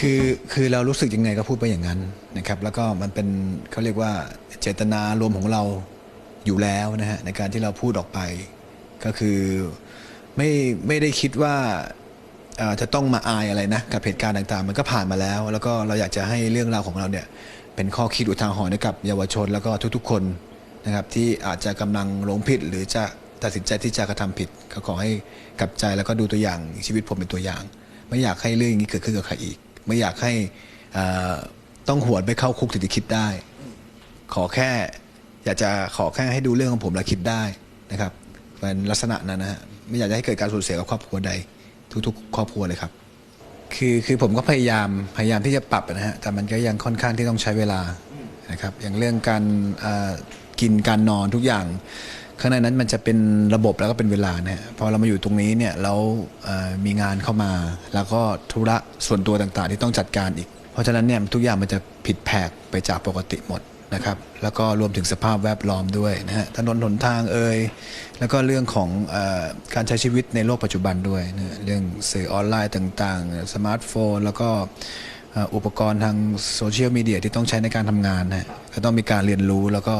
คือคือเรารู้สึกยังไงก็พูดไปอย่างนั้นนะครับ แล้วก็มันเป็นเขาเรียกว่าเจตนารวมของเราอยู่แล้วนะฮะในการที่เราพูดออกไป ก็คือไม่ไม่ได้คิดว่าจะต้องมาอายอะไรนะกับเหตุการณ์ต่างๆ มันก็ผ่านมาแล้ว แล้วก็เราอยากจะให้เรื่องราวของเราเนี่ยเป็นข้อคิดอุทาหรณ์กับเยาวชนแล้วก็ทุกๆคนนะครับที่อาจจะกำลังหลงผิด หรือจะตัดสินใจที่จะกระทำผิด ก็ขอให้กลับใจแล้วก็ดูตัวอย่างชีวิตผมเป็นตัวอย่าง ไม่อยากให้เรื่องอย่างนี้เกิดขึ้นกับใครอีก ไม่อยากให้ต้องหวนไปเข้าคุกถึงจะคิดได้ ขอแค่อยากจะขอแค่ให้ดูเรื่องของผมแล้วคิดได้นะครับเป็นลักษณะนั้นนะฮะไม่อยากจะให้เกิดการสูญเสียกับครอบครัวใด ทุกๆ ครอบครัวเลยครับ คือคือผมก็พยายามพยายามที่จะปรับนะฮะแต่มันก็ยังค่อนข้างที่ต้องใช้เวลานะครับอย่างเรื่องการกินการนอนทุกอย่าง ข้างในนั้นมันจะเป็นระบบแล้วก็เป็นเวลานะฮะพอเรามาอยู่ตรงนี้เนี่ยแล้วเอ่อมีงานเข้ามา แล้วก็ธุระส่วนตัวต่างๆ ที่ต้องจัดการอีก เพราะฉะนั้นเนี่ยทุกอย่างมันจะผิดแผกไปจากปกติหมดนะครับแล้วก็รวมถึงสภาพแวดล้อมด้วยนะฮะถนนหนทางเอ่ยแล้วก็เรื่องของอการใช้ชีวิตในโลกปัจจุบันด้วยนะเรื่องสื่อออนไลน์ต่างๆ สมาร์ทโฟน แล้วก็อุปกรณ์ทางโซเชียลมีเดียที่ต้องใช้ในการทำงานนะก็ต้องมีการเรียนรู้แล้วก็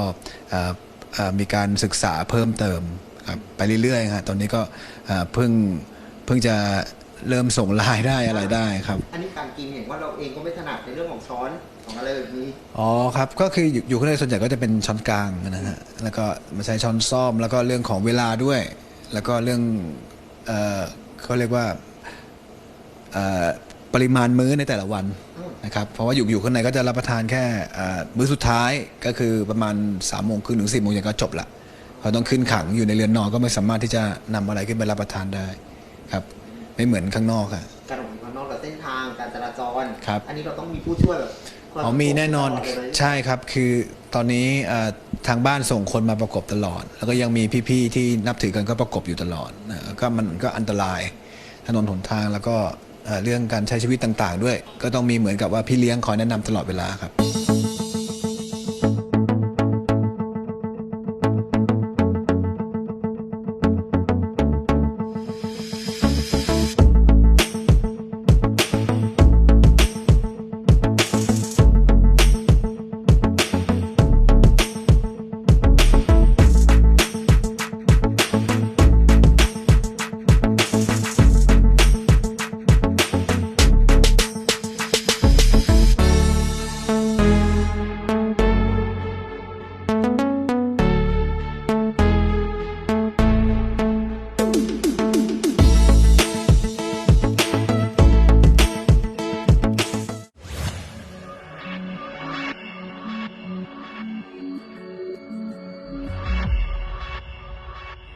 มีการศึกษาเพิ่มเติมครับไปเรื่อยๆฮะตอนนี้ก็เอ่อเพิ่งเพิ่งจะเริ่มส่งไลน์ได้อะไรได้ครับ อันนี้การกินเห็นว่าเราเองก็ไม่ถนัดในเรื่องของช้อนของอะไรแบบนี้ อ๋อครับ ก็คืออยู่อยู่ข้างในส่วนใหญ่ก็จะเป็นช้อนกลางนะฮะ แล้วก็มาใช้ช้อนซ่อม แล้วก็เรื่องของเวลาด้วย แล้วก็เรื่องเออเขาเรียกว่าเอ่อปริมาณมื้อในแต่ละวัน นะครับเพราะว่าอยู่อยู่ข้างในก็จะรับประทานแค่เอ่อมื้อสุดท้ายก็คือประมาณ3ามโมงครึ่งถึงสี่โมงเย็นก็จบละพอต้องขึ้นขังอยู่ในเรือนนอนก็ไม่สามารถที่จะนำอะไรขึ้นไปรับประทานได้ครับไม่เหมือนข้างนอกอะการออกไปข้างนอกกับเส้นทางการจราจรครับอันนี้เราต้องมีผู้ช่วยแบบคยอ๋อมีแน่นอนตลดเลยใช่ครับคือตอนนี้เอ่อทางบ้านส่งคนมาประกบตลอด แล้วก็ยังมีพี่ๆที่นับถือกันก็ประกบอยู่ตลอดนะก็มันก็อันตรายถนนหนทางแล้วก็ เรื่องการใช้ชีวิตต่าง ๆ ด้วย ก็ต้องมีเหมือนกับว่าพี่เลี้ยงคอยแนะนำตลอดเวลาครับ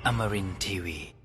Amarin Tiwi.